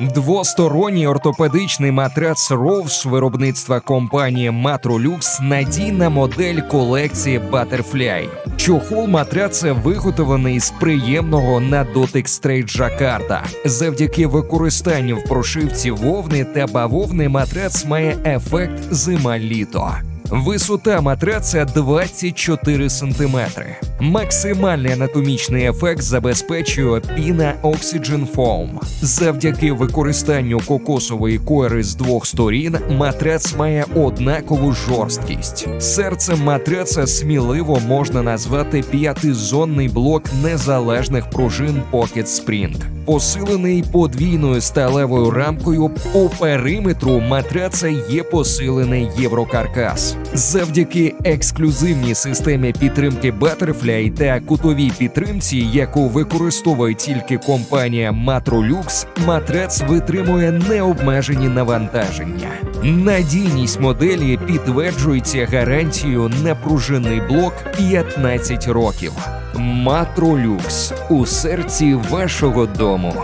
Двосторонній ортопедичний матрац Роуз виробництва компанії Matrolux – надійна модель колекції Butterfly. Чохол матраца виготовлений з приємного на дотик стрейт жакарда. Завдяки використанню в прошивці вовни та бавовни матрац має ефект зима-літо. Висота матраца 24 см. Максимальний анатомічний ефект забезпечує піна Oxygen Foam. Завдяки використанню кокосової кори з двох сторін матрац має однакову жорсткість. Серцем матраца сміливо можна назвати п'ятизонний блок незалежних пружин Pocket Spring. Посилений подвійною сталевою рамкою по периметру матраца є посилений єврокаркас. Завдяки ексклюзивній системі підтримки Butterfly та кутовій підтримці, яку використовує тільки компанія Matrolux, матрац витримує необмежені навантаження. Надійність моделі підтверджується гарантією на пружинний блок 15 років. Матролюкс у серці вашого дому.